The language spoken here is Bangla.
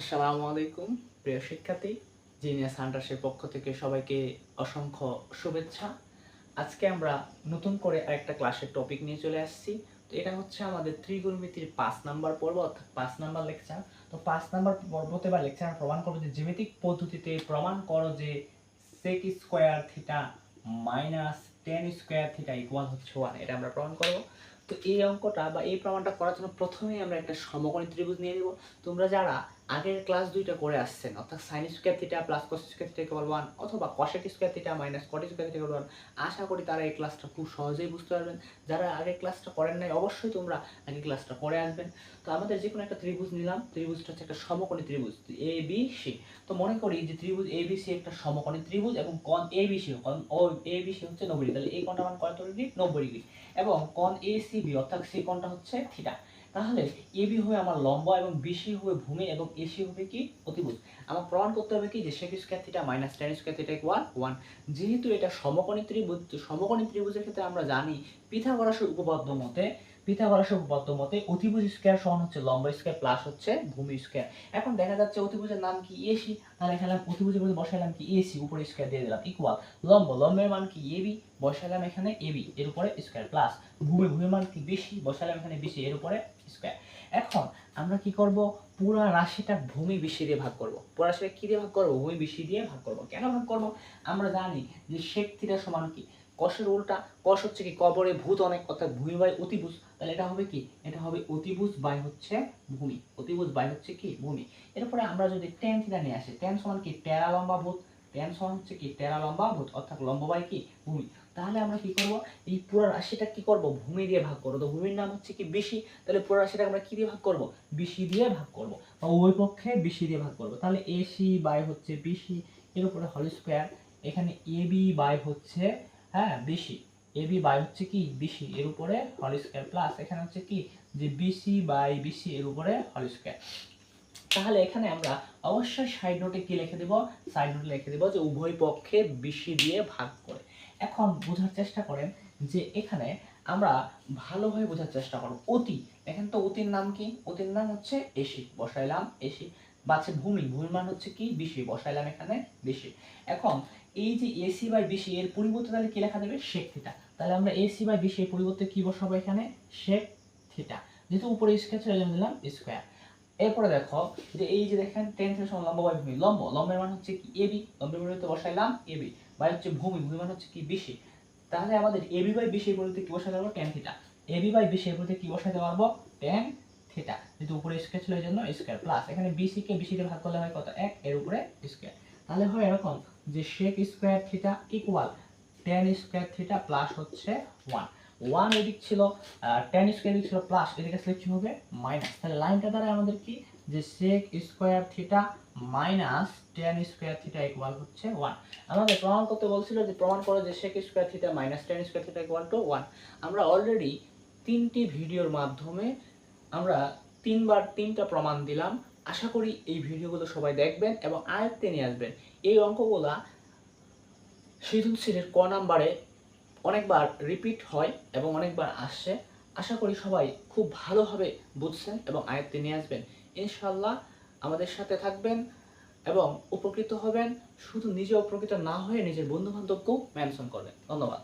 আসসালামু আলাইকুম, প্রিয় শিক্ষার্থী জিনিয়াস হান্টার্সের পক্ষ থেকে সবাইকে অসংখ্য শুভেচ্ছা। আজকে আমরা নতুন করে আরেকটা ক্লাসের টপিক নিয়ে চলে আসছি। তো এটা হচ্ছে আমাদের ত্রিগুণমিতির পাঁচ নাম্বার পর্ব, অর্থাৎ পাঁচ নাম্বার লেকচার তো পাঁচ নাম্বার পর্বতে বা লেকচার প্রমাণ করব যে জ্যামিতিক পদ্ধতিতে প্রমাণ করো যে sec square theta minus tan square theta equal হচ্ছে ওয়ান এটা আমরা প্রমাণ করব। তো এই অঙ্কটা বা এই প্রমাণটা করার জন্য প্রথমেই আমরা একটা সমকোণী ত্রিভুজ নিয়ে নিব। তোমরা যারা আগের ক্লাস দুইটা করে আসছেন, অর্থাৎ sine square theta plus cos square theta equal one অথবা cosec square theta minus cot square theta one আশা করি তারা এই ক্লাসটা খুব সহজেই বুঝতে পারবেন। যারা আগের ক্লাসটা করেন নাই, অবশ্যই তোমরা আগে ক্লাসটা করে আসবেন। তো আমাদের যে কোনো একটা ত্রিভুজ নিলাম। ত্রিভুজটা হচ্ছে একটা সমকোণী ত্রিভুজ এ বি সি তো মনে করি যে ত্রিভুজ এ বি সি একটা সমকোণী ত্রিভুজ এবং কোণ এ বি সি কোণ ও এ বি সি হচ্ছে নব্বই। ডিগ্রি তাহলে এই কোণটা মান কত ডিগ্রি নব্বই ডিগ্রি। এবং কোণ এ সি বি অর্থাৎ সে কোণটা হচ্ছে থিটা তাহলে এবি হবে আমার লম্ব এবং বিসি হবে ভূমি এবং এসি হবে কি? অতিভুজ। আমার প্রমাণ করতে হবে কি? যে sec square theta minus tan square theta one one যেহেতু এটা সমকোণী ত্রিভুজ সমকোণী ত্রিভুজের ক্ষেত্রে আমরা জানি পিথাগোরাসের উপপাদ্য মতে পিথাগোরাসের উপপাদ্য মতে অতিভুজ স্কোয়ার সমান হচ্ছে লম্বা স্কোয়ার প্লাস হচ্ছে ভূমি স্কোয়ার। এখন দেখা যাচ্ছে অতিভুজের নাম কি এসি তাহলে এখানে অতিভুজের মধ্যে বসাইলাম কি এসি উপরে স্কোয়ার দিয়ে দিলাম ইকুয়াল লম্ব, লম্বের মান কি এবি বসাইলাম এখানে এবি এর উপরে স্কোয়ার প্লাস। ভূমি, ভূমির মান কি বেশি? বসাইলাম এখানে বেশি এর উপরে স্কোয়ার। এখন আমরা কি করব? পুরো রাশিটা ভূমি বেশি দিয়ে ভাগ করব। পুরো রাশিটা কি দিয়ে ভাগ করব? ভূমি বেশি দিয়ে ভাগ করব। কেন ভাগ করব? আমরা জানি যে শেখ সমান কি? কষের উল্টা কষ হচ্ছে কি কবরে ভূত অনেক, অর্থাৎ ভূমি বাই অতিভুজ তাহলে এটা হবে কি? এটা হবে অতিভুজ বাই হচ্ছে ভূমি। অতিভুজ বাই হচ্ছে কি? ভূমি। এরপরে আমরা যদি টেন থিটা নিয়ে আসি টেন সমান কি? টেরা লম্বা ভূত। টেন সমান হচ্ছে কি? টেরা লম্বা ভূত, অর্থাৎ লম্ব বাই কি? ভূমি। তাহলে আমরা কি করব? এই পুরো রাশিটা কি করব? ভূমি দিয়ে ভাগ করব। তো ভূমির নাম হচ্ছে কি? বেশি। তাহলে পুরো রাশিটা আমরা কি দিয়ে ভাগ করব? বিসি দিয়ে ভাগ করব। বা ওই পক্ষে বিসি দিয়ে ভাগ করব। তাহলে এসি বাই হচ্ছে বিসি এর উপরে হল স্কোয়ার এখানে এবি বাই হচ্ছে হ্যাঁ বিসি এবি বাই হচ্ছে কি? বিসি এর উপরে হল স্কোয়ার প্লাস এখানে হচ্ছে কি? যে বিসি বাই বিসি এর উপরে হল স্কোয়ার তাহলে এখানে আমরা অবশ্যই সাইড নোটে কি লিখে দেব? সাইড নোটে লিখে দেব যে উভয় পক্ষে বিসি দিয়ে ভাগ করে। এখন বোঝার চেষ্টা করেন যে এখানে আমরা ভালোভাবে বোঝার চেষ্টা করব। অতি। এখানে তো অতির নাম কি? অতির নাম হচ্ছে এসি বসাইলাম এসি বাচ্ছে ভূমি, ভূমির মান হচ্ছে কি? বিসি বসাইলাম এখানে বিসি এখন এই যে এসি বাই বিসি এর পরিবর্তে তাহলে কি লেখা দেবে শেক থিটা তাহলে আমরা এসি বাই বিসি এর পরিবর্তে কি বসাবো এখানে? শেক থিটা যেহেতু উপরে স্কোয়ার ছিল জন্য দিলাম স্কোয়ার এরপরে দেখো যে এই যে দেখেন টেন থেকে সমান লম্ব বাই ভূমি। লম্ব, লম্বের মান হচ্ছে কি? এবি লম্বের পরিবর্তে বসাইলাম এবি বাই হচ্ছে ভূমি ভূমি মান হচ্ছে কি? বিসি তাহলে আমাদের এবি বাই বিসি এর পরিবর্তে কি বসাতে পারব? Tan theta AB by BC এর পরিবর্তে কি বসাতে পারব? টেন থিটা যেহেতু উপরে স্কোয়ার ছিল এই জন্য স্কোয়ার প্লাস এখানে বিসি কে বিসি দিয়ে ভাগ করলে হয় কত? এক। এর উপরে স্কোয়ার তাহলে হয় এরকম যে sec square theta equal tan square theta plus হচ্ছে ওয়ান ওয়ান এদিক ছিল টেন স্কোয়ার এদিক ছিল প্লাস এদিকে আসলে কি হবে? মাইনাস তাহলে লাইনটা দ্বারা আমাদের কি? যে sec square theta minus tan square theta equal হচ্ছে ওয়ান আমাদের প্রমাণ করতে বলছিল যে, প্রমাণ করো যে sec square theta minus tan square theta equal to one আমরা অলরেডি তিনটি ভিডিওর মাধ্যমে আমরা তিনবার তিনটা প্রমাণ দিলাম। আশা করি এই ভিডিওগুলো সবাই দেখবেন এবং আয়ত্তে নিয়ে আসবেন। এই অঙ্কগুলা সৃজনশীলের ক নাম্বারে অনেকবার রিপিট হয় এবং অনেকবার আসছে আশা করি সবাই খুব ভালোভাবে বুঝছেন এবং আয়ত্তে নিয়ে আসবেন। ইনশাল্লাহ আমাদের সাথে থাকবেন এবং উপকৃত হবেন। শুধু নিজে উপকৃত না হয়ে নিজের বন্ধু বান্ধবকেও মেনশন করবেন। ধন্যবাদ।